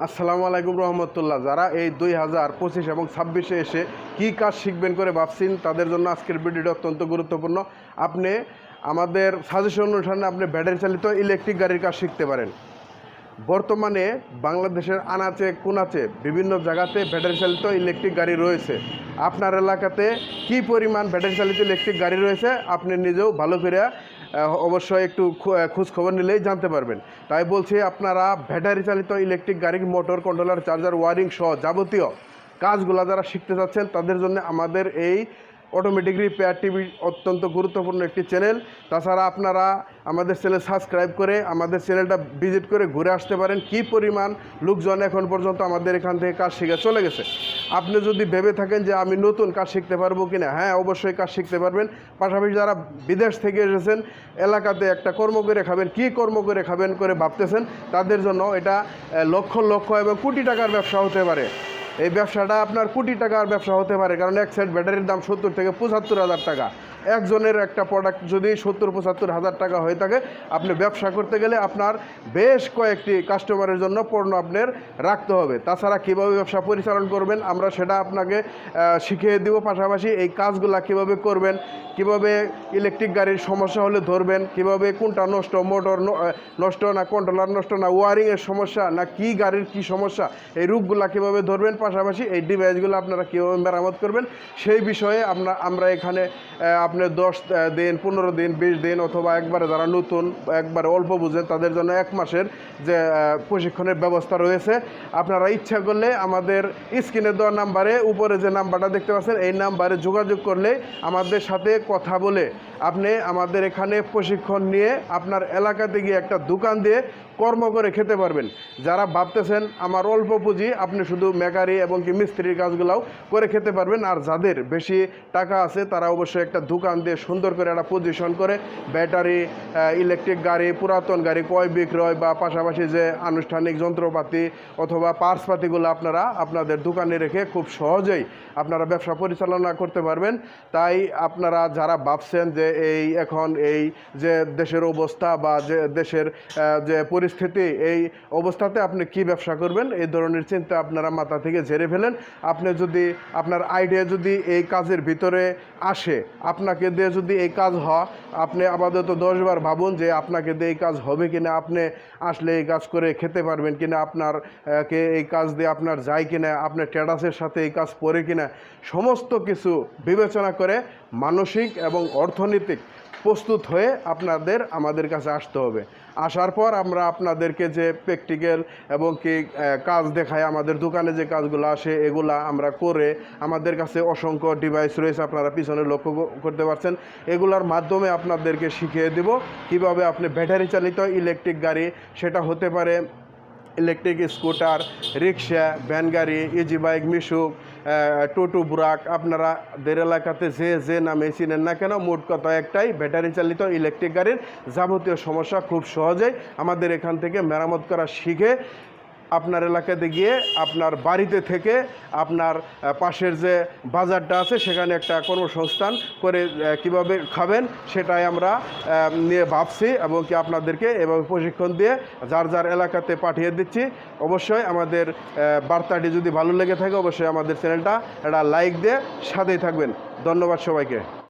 আসসালামু আলাইকুম রহমতুল্লাহ। যারা এই দুই হাজার পঁচিশ এবং ছাব্বিশে এসে কী কাজ শিখবেন করে ভাবছেন, তাদের জন্য আজকের ভিডিওটা অত্যন্ত গুরুত্বপূর্ণ। আপনি আমাদের সাজেশন অনুষ্ঠানে আপনি ব্যাটারি চালিত ইলেকট্রিক গাড়ির কাজ শিখতে পারেন। বর্তমানে বাংলাদেশের আনাচে, কোনাচে বিভিন্ন জায়গাতে ব্যাটারি চালিত ইলেকট্রিক গাড়ি রয়েছে। আপনার এলাকাতে কি পরিমাণ ব্যাটারি চালিত ইলেকট্রিক গাড়ি রয়েছে, আপনি নিজেও ভালো করে অবশ্যই একটু খোঁজ খবর নিলেই জানতে পারবেন। তাই বলছি, আপনারা ব্যাটারি চালিত ইলেকট্রিক গাড়ির মোটর, কন্ট্রোলার, চার্জার, ওয়ারিং সহ যাবতীয় কাজগুলো যারা শিখতে চাচ্ছেন, তাদের জন্য আমাদের এই অটোমেটিক রিপেয়ার টিভি অত্যন্ত গুরুত্বপূর্ণ একটি চ্যানেল তাছাড়া আপনারা আমাদের চ্যানেল সাবস্ক্রাইব করে আমাদের চ্যানেলটা ভিজিট করে ঘুরে আসতে পারেন। কি পরিমাণ লোকজন এখন পর্যন্ত আমাদের এখান থেকে কাজ শিখে চলে গেছে? আপনি যদি ভেবে থাকেন যে আমি নতুন কাজ শিখতে পারব কি না হ্যাঁ অবশ্যই কাজ শিখতে পারবেন। পাশাপাশি যারা বিদেশ থেকে এসেছেন, এলাকাতে একটা কর্ম করে খাবেন, কি কর্ম করে খাবেন করে ভাবতেছেন, তাদের জন্য এটা লক্ষ লক্ষ এবং কোটি টাকার ব্যবসা হতে পারে। এই ব্যবসাটা আপনার কোটি টাকার ব্যবসা হতে পারে, কারণ এক সাইড ব্যাটারির দাম সত্তর থেকে পঁচাত্তর হাজার টাকা। একজনের একটা প্রোডাক্ট যদি সত্তর, পঁচাত্তর হাজার টাকা হয়ে থাকে, আপনি ব্যবসা করতে গেলে আপনার বেশ কয়েকটি কাস্টমারের জন্য পণ্য আপনার রাখতে হবে। তাছাড়া কীভাবে ব্যবসা পরিচালন করবেন, আমরা সেটা আপনাকে শিখিয়ে দিব। পাশাপাশি এই কাজগুলা কীভাবে করবেন, কীভাবে ইলেকট্রিক গাড়ির সমস্যা হলে ধরবেন, কীভাবে কোনটা নষ্ট মোটর নষ্ট না কন্ট্রোলার নষ্ট না ওয়ারিংয়ের সমস্যা না কি গাড়ির কি সমস্যা, এই রূপগুলা কীভাবে ধরবেন, পাশাপাশি এই ডিভাইসগুলো আপনারা কীভাবে মেরামত করবেন, সেই বিষয়ে আমরা আমরা এখানে আপনি দশ দিন, পনেরো দিন, বিশ দিন অথবা একবারে যারা নতুন, একবারে অল্প বুঝেন, তাদের জন্য এক মাসের যে প্রশিক্ষণের ব্যবস্থা রয়েছে। আপনারা ইচ্ছা করলে আমাদের স্ক্রিনে দেওয়া নাম্বারে, উপরে যে নাম্বারটা দেখতে পাচ্ছেন, এই নাম্বারে যোগাযোগ করলে আমাদের সাথে কথা বলে আপনি আমাদের এখানে প্রশিক্ষণ নিয়ে আপনার এলাকাতে গিয়ে একটা দোকান দিয়ে কর্ম করে খেতে পারবেন। যারা ভাবতেছেন, আমার অল্প পুঁজি, আপনি শুধু মেকারি এবং কি মিস্ত্রির কাজগুলোও করে খেতে পারবেন। আর যাদের বেশি টাকা আছে, তারা অবশ্যই একটা দোকান দিয়ে সুন্দর করে একটা পজিশন করে ব্যাটারি ইলেকট্রিক গাড়ি, পুরাতন গাড়ি ক্রয় বিক্রয় বা পাশাপাশি যে আনুষ্ঠানিক যন্ত্রপাতি অথবা পার্সপাতিগুলো আপনারা আপনাদের দোকানে রেখে খুব সহজেই আপনারা ব্যবসা পরিচালনা করতে পারবেন। তাই আপনারা যারা ভাবছেন যে এই এখন এই যে দেশের অবস্থা বা যে দেশের যে পরিস্থিতি, এই অবস্থাতে আপনি কি ব্যবসা করবেন, এই ধরনের চিন্তা আপনারা মাথা থেকে ঝেড়ে ফেলেন। আপনি যদি, আপনার আইডিয়া যদি এই কাজের ভিতরে আসে আপনাকে দিয়ে যদি এই কাজ হয়, আপনি আপাতত দশবার ভাবুন যে আপনাকে দিয়ে এই কাজ হবে কি না আপনি আসলে এই কাজ করে খেতে পারবেন কিনা, আপনার কে এই কাজ দিয়ে আপনার যায় কিনা, আপনার ট্যাডাসের সাথে এই কাজ পড়ে কিনা, সমস্ত কিছু বিবেচনা করে মানসিক এবং অর্থনৈতিক প্রস্তুত হয়ে আপনাদের আমাদের কাছে আসতে হবে। আসার পর আমরা আপনাদেরকে যে প্র্যাকটিক্যাল এবং কি কাজ দেখায়, আমাদের দোকানে যে কাজগুলো আসে, এগুলা আমরা করে আমাদের কাছে অসংখ্য ডিভাইস রয়েছে, আপনারা পিছনে লক্ষ্য করতে পারছেন। এগুলার মাধ্যমে আপনাদেরকে শিখিয়ে দেব কীভাবে আপনি ব্যাটারি চালিত ইলেকট্রিক গাড়ি, সেটা হতে পারে ইলেকট্রিক স্কুটার রিক্সা ভ্যান গাড়ি ইজি বাইক মিশুক টোটো বুরাক আপনারা দের এলাকাতে যে যে নামে চিনেন না কেন, মোট কথা একটাই, ব্যাটারি চালিত ইলেকট্রিক গাড়ির যাবতীয় সমস্যা খুব সহজেই আমাদের এখান থেকে মেরামত করা শিখে আপনার এলাকাতে গিয়ে আপনার বাড়িতে থেকে আপনার পাশের যে বাজারটা আছে, সেখানে একটা কর্মসংস্থান করে কীভাবে খাবেন সেটাই আমরা নিয়ে ভাবছি এবং কি আপনাদেরকে এভাবে প্রশিক্ষণ দিয়ে যার যার এলাকাতে পাঠিয়ে দিচ্ছি। অবশ্যই আমাদের বার্তাটি যদি ভালো লেগে থাকে, অবশ্যই আমাদের চ্যানেলটা একটা লাইক দিয়ে সাথেই থাকবেন। ধন্যবাদ সবাইকে।